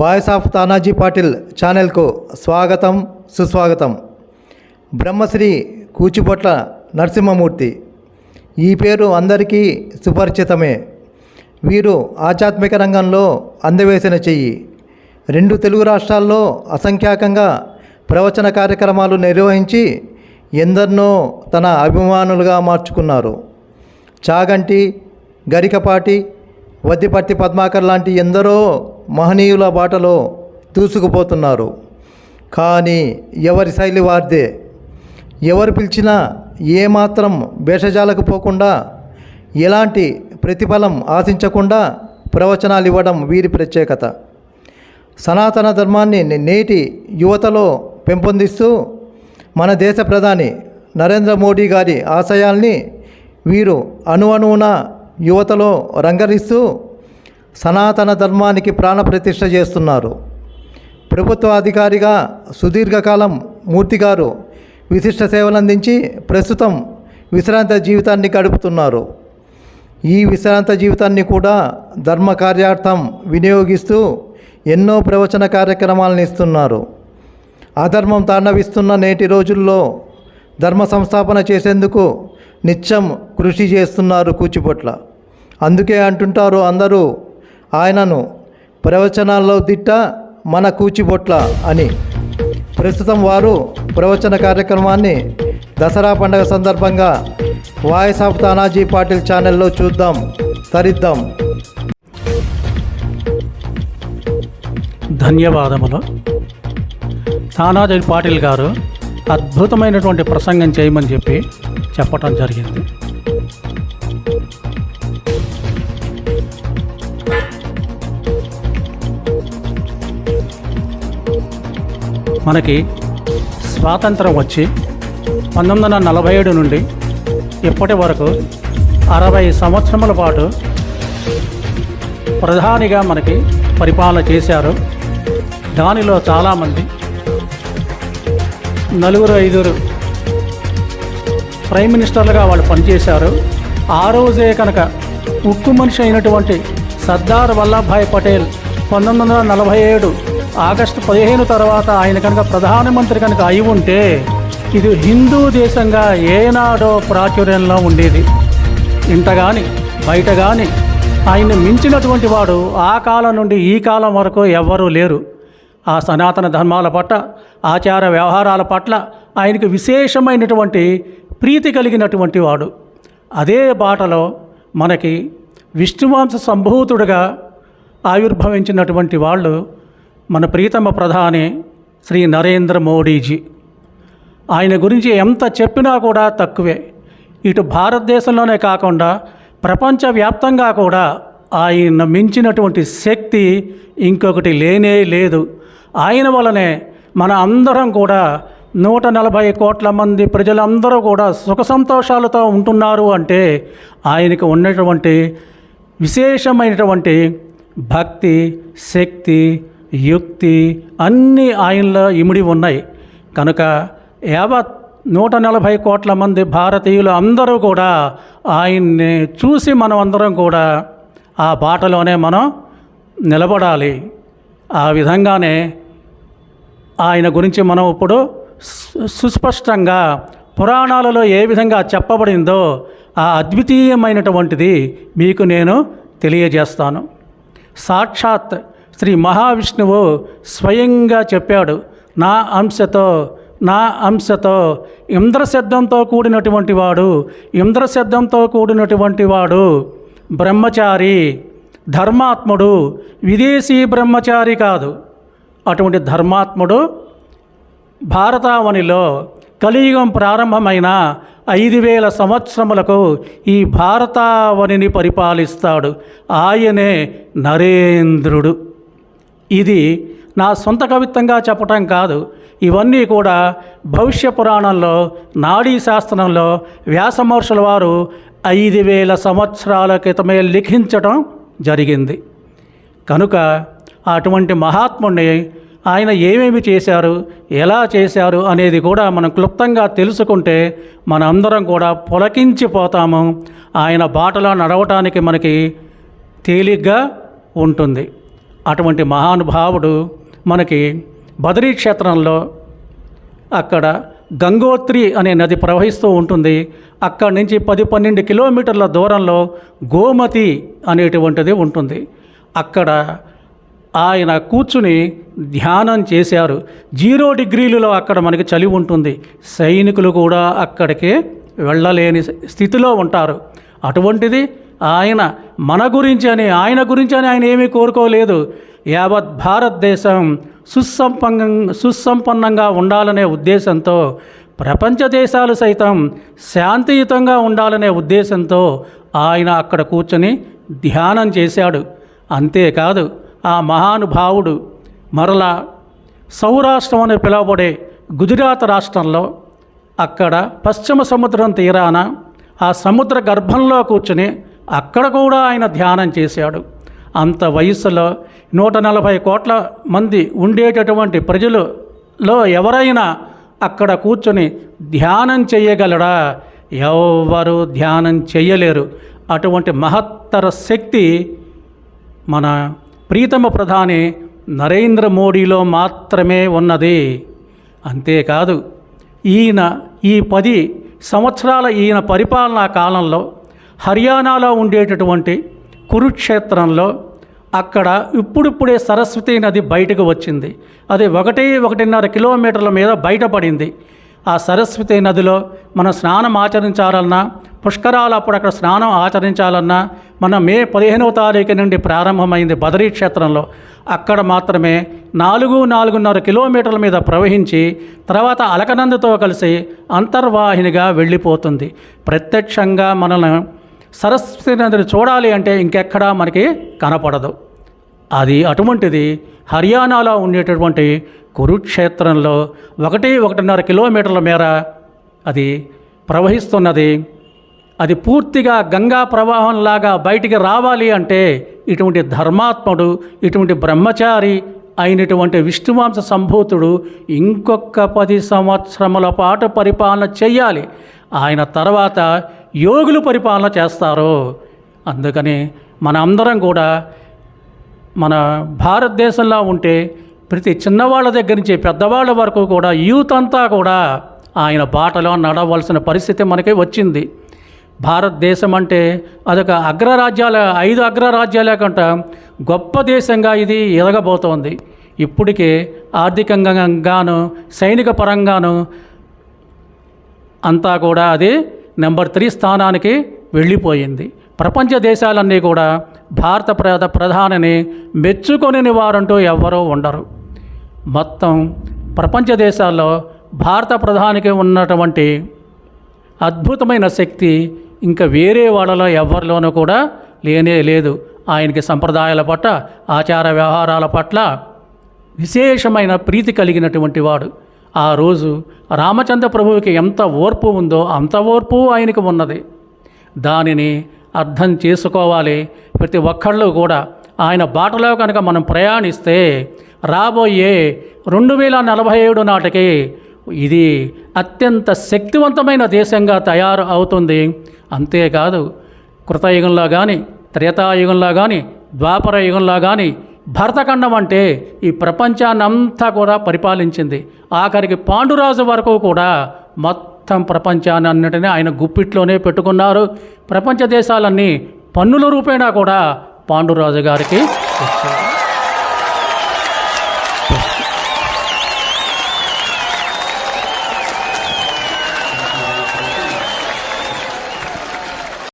Voice of Tanaji Patil ఛానల్కు స్వాగతం సుస్వాగతం. బ్రహ్మశ్రీ కూచిపొట్ల నరసింహమూర్తి. ఈ పేరు అందరికీ సుపరిచితమే. వీరు ఆధ్యాత్మిక రంగంలో అందవేసిన చెయ్యి. రెండు తెలుగు రాష్ట్రాల్లో అసంఖ్యాకంగా ప్రవచన కార్యక్రమాలు నిర్వహించి ఎందరినో తన అభిమానులుగా మార్చుకున్నారు. చాగంటి గరికపాటి వద్దిపర్తి పద్మాకర్ లాంటి ఎందరో మహనీయుల బాటలో దూసుకుపోతున్నారు. కానీ ఎవరి శైలి వారిదే? ఎవరు పిలిచినా ఏమాత్రం భేషజాలకు పోకుండా ఎలాంటి ప్రతిఫలం ఆశించకుండా ప్రవచనాలు ఇవ్వడం వీరి ప్రత్యేకత. సనాతన ధర్మాన్ని నేటి యువతలో పెంపొందిస్తూ మన దేశ ప్రధాని నరేంద్ర మోడీ గారి ఆశయాల్ని వీరు అణువణువున యువతలో రంగరిస్తూ సనాతన ధర్మానికి ప్రాణప్రతిష్ఠ చేస్తున్నారు. ప్రభుత్వ అధికారిగా సుదీర్ఘకాలం మూర్తి గారు విశిష్ట సేవలందించి ప్రస్తుతం విశ్రాంత జీవితాన్ని గడుపుతున్నారు. ఈ విశ్రాంత జీవితాన్ని కూడా ధర్మ కార్యార్థం వినియోగిస్తూ ఎన్నో ప్రవచన కార్యక్రమాలను ఇస్తున్నారు. అధర్మం తాండవిస్తున్న నేటి రోజుల్లో ధర్మ సంస్థాపన చేసేందుకు నిత్యం కృషి చేస్తున్నారు కూచిపొట్ల. అందుకే అంటుంటారు అందరూ ఆయనను ప్రవచనాల్లో దిట్ట మన కూచిబొట్ల అని. ప్రస్తుతం వారు ప్రవచన కార్యక్రమాన్ని దసరా పండుగ సందర్భంగా వాయిస్ ఆఫ్ తానాజీ పాటిల్ ఛానల్లో చూద్దాం తరిద్దాం. ధన్యవాదములు. తానాజీ పాటిల్ గారు అద్భుతమైనటువంటి ప్రసంగం చేయమని చెప్పి చెప్పటం జరిగింది. మనకి స్వాతంత్రం వచ్చి పంతొమ్మిది వందల నలభై ఏడు నుండి ఇప్పటి వరకు అరవై సంవత్సరముల పాటు ప్రధానిగా మనకి పరిపాలన చేశారు. దానిలో చాలామంది నలుగురు ఐదుగురు ప్రైమ్ మినిస్టర్లుగా వాళ్ళు పనిచేశారు. ఆ రోజే కనుక ఉక్కు మనిషి అయినటువంటి సర్దార్ వల్లభాయ్ పటేల్ పంతొమ్మిది వందల నలభై ఏడు ఆగస్టు పదిహేను తర్వాత ఆయన కనుక ప్రధానమంత్రి కనుక అయి ఉంటే ఇది హిందూ దేశంగా ఏనాడో ప్రాచుర్యంలో ఉండేది. ఇంట కానీ బయట కానీ ఆయన్ని మించినటువంటి వాడు ఆ కాలం నుండి ఈ కాలం వరకు ఎవ్వరూ లేరు. ఆ సనాతన ధర్మాల పట్ల ఆచార వ్యవహారాల పట్ల ఆయనకు విశేషమైనటువంటి ప్రీతి కలిగినటువంటి వాడు. అదే బాటలో మనకి విష్ణువాంస సంభూతుడుగా ఆవిర్భవించినటువంటి వాళ్ళు మన ప్రీతమ ప్రధాని శ్రీ నరేంద్ర మోడీజీ. ఆయన గురించి ఎంత చెప్పినా కూడా తక్కువే. ఇటు భారతదేశంలోనే కాకుండా ప్రపంచవ్యాప్తంగా కూడా ఆయన మించినటువంటి శక్తి ఇంకొకటి లేనే లేదు. ఆయన వలనే మన అందరం కూడా నూట నలభై కోట్ల మంది ప్రజలందరూ కూడా సుఖ సంతోషాలతో ఉంటున్నారు అంటే ఆయనకు ఉన్నటువంటి విశేషమైనటువంటి భక్తి శక్తి యుక్తి అన్నీ ఆయనలో ఇమిడి ఉన్నాయి. కనుక యావత్ నూట నలభై కోట్ల మంది భారతీయులు అందరూ కూడా ఆయన్ని చూసి మనం అందరం కూడా ఆ బాటలోనే మనం నిలబడాలి. ఆ విధంగానే ఆయన గురించి మనం ఇప్పుడు సుస్పష్టంగా పురాణాలలో ఏ విధంగా చెప్పబడిందో ఆ అద్వితీయమైనటువంటిది మీకు నేను తెలియజేస్తాను. సాక్షాత్ శ్రీ మహావిష్ణువు స్వయంగా చెప్పాడు నా అంశతో నా అంశతో ఇంద్రశబ్దంతో కూడినటువంటి వాడు ఇంద్రశబ్దంతో కూడినటువంటి వాడు బ్రహ్మచారి ధర్మాత్ముడు విదేశీ బ్రహ్మచారి కాదు. అటువంటి ధర్మాత్ముడు భారతావనిలో కలియుగం ప్రారంభమైన ఐదు వేల సంవత్సరములకు ఈ భారతావనిని పరిపాలిస్తాడు. ఆయనే నరేంద్రుడు. ఇది నా సొంత కవిత్వంగా చెప్పటం కాదు. ఇవన్నీ కూడా భవిష్య పురాణంలో నాడీ శాస్త్రంలో వ్యాసమహర్షుల వారు ఐదు వేల సంవత్సరాల క్రితమే లిఖించటం జరిగింది. కనుక అటువంటి మహాత్ముడిని ఆయన ఏమేమి చేశారు ఎలా చేశారు అనేది కూడా మనం క్లుప్తంగా తెలుసుకుంటే మన అందరం కూడా పులకించిపోతాము. ఆయన బాటలో నడవటానికి మనకి తేలిగ్గా ఉంటుంది. అటువంటి మహానుభావుడు మనకి బదరీ క్షేత్రంలో అక్కడ గంగోత్రి అనే నది ప్రవహిస్తూ ఉంటుంది. అక్కడి నుంచి పది పన్నెండు కిలోమీటర్ల దూరంలో గోమతి అనేటువంటిది ఉంటుంది. అక్కడ ఆయన కూర్చుని ధ్యానం చేశారు. జీరో డిగ్రీలలో అక్కడ మనకి చలి ఉంటుంది. సైనికులు కూడా అక్కడికి వెళ్ళలేని స్థితిలో ఉంటారు. అటువంటిది ఆయన మన గురించి అని ఆయన గురించి అని ఆయన ఏమీ కోరుకోలేదు. యావత్ భారతదేశం సుసంపన్న సుసంపన్నంగా ఉండాలనే ఉద్దేశంతో ప్రపంచ దేశాలు సైతం శాంతియుతంగా ఉండాలనే ఉద్దేశంతో ఆయన అక్కడ కూర్చొని ధ్యానం చేశాడు. అంతేకాదు ఆ మహానుభావుడు మరలా సౌరాష్ట్రం అని పిలువబడే గుజరాత్ రాష్ట్రంలో అక్కడ పశ్చిమ సముద్రం తీరాన ఆ సముద్ర గర్భంలో కూర్చుని అక్కడ కూడా ఆయన ధ్యానం చేశాడు. అంత వయస్సులో నూట నలభై కోట్ల మంది ఉండేటటువంటి ప్రజలలో ఎవరైనా అక్కడ కూర్చొని ధ్యానం చేయగలడా? ఎవరు ధ్యానం చేయలేరు. అటువంటి మహత్తర శక్తి మన ప్రీతమ ప్రధాని నరేంద్ర మోడీలో మాత్రమే ఉన్నది. అంతేకాదు ఈయన ఈ పది సంవత్సరాల ఈయన పరిపాలనా కాలంలో హర్యానాలో ఉండేటటువంటి కురుక్షేత్రంలో అక్కడ ఇప్పుడిప్పుడే సరస్వతి నది బయటకు వచ్చింది. అది ఒకటి ఒకటిన్నర కిలోమీటర్ల మీద బయటపడింది. ఆ సరస్వతి నదిలో మనం స్నానం ఆచరించాలన్నా పుష్కరాలు అప్పుడు అక్కడ స్నానం ఆచరించాలన్నా మన మే పదిహేనవ తారీఖు నుండి ప్రారంభమైంది బదరీ క్షేత్రంలో. అక్కడ మాత్రమే నాలుగు నాలుగున్నర కిలోమీటర్ల మీద ప్రవహించి తర్వాత అలకనందుతో కలిసి అంతర్వాహినిగా వెళ్ళిపోతుంది. ప్రత్యక్షంగా మనల్ని సరస్వతి నదిని చూడాలి అంటే ఇంకెక్కడా మనకి కనపడదు. అది అటువంటిది హర్యానాలో ఉండేటటువంటి కురుక్షేత్రంలో ఒకటి ఒకటిన్నర కిలోమీటర్ల మేర అది ప్రవహిస్తున్నది. అది పూర్తిగా గంగా ప్రవాహంలాగా బయటికి రావాలి అంటే ఇటువంటి ధర్మాత్ముడు ఇటువంటి బ్రహ్మచారి అయినటువంటి విష్ణువాంశ సంభూతుడు ఇంకొక పది సంవత్సరముల పాటు పరిపాలన చేయాలి ఆయన తర్వాత యోగులు పరిపాలన చేస్తారు. అందుకని మన అందరం కూడా మన భారతదేశంలో ఉంటే ప్రతి చిన్నవాళ్ళ దగ్గర నుంచి పెద్దవాళ్ళ వరకు కూడా యూత్ అంతా కూడా ఆయన బాటలో నడవలసిన పరిస్థితి మనకి వచ్చింది. భారతదేశం అంటే అదొక అగ్రరాజ్యాల ఐదు అగ్రరాజ్యాల కంట గొప్ప దేశంగా ఇది ఎదగబోతోంది. ఇప్పటికే ఆర్థికంగాను సైనిక పరంగాను అంతా కూడా అది నెంబర్ త్రీ స్థానానికి వెళ్ళిపోయింది. ప్రపంచ దేశాలన్నీ కూడా భారత ప్రధ ప్రధానిని మెచ్చుకొని వారంటూ ఎవ్వరూ ఉండరు. మొత్తం ప్రపంచ దేశాల్లో భారత ప్రధానికి ఉన్నటువంటి అద్భుతమైన శక్తి ఇంకా వేరే వాళ్ళలో ఎవరిలోనూ కూడా లేనే లేదు. ఆయనకి సంప్రదాయాల పట్ల ఆచార వ్యవహారాల పట్ల విశేషమైన ప్రీతి కలిగినటువంటి వాడు. ఆ రోజు రామచంద్ర ప్రభువుకి ఎంత ఓర్పు ఉందో అంత ఓర్పు ఆయనకు ఉన్నది. దానిని అర్థం చేసుకోవాలి. ప్రతి ఒక్కళ్ళు కూడా ఆయన బాటలో కనుక మనం ప్రయాణిస్తే రాబోయే రెండు వేల నలభై ఏడు నాటికి ఇది అత్యంత శక్తివంతమైన దేశంగా తయారు అవుతుంది. అంతేకాదు కృతయుగంలో కానీ త్రేతాయుగంలో కానీ ద్వాపర యుగంలో కానీ భరతఖండం అంటే ఈ ప్రపంచాన్నంతా కూడా పరిపాలించింది. ఆఖరికి పాండురాజు వరకు కూడా మొత్తం ప్రపంచాన్ని అన్నిటినీ ఆయన గుప్పిట్లోనే పెట్టుకున్నారు. ప్రపంచ దేశాలన్నీ పన్నుల రూపేణా కూడా పాండురాజు గారికి వచ్చాయి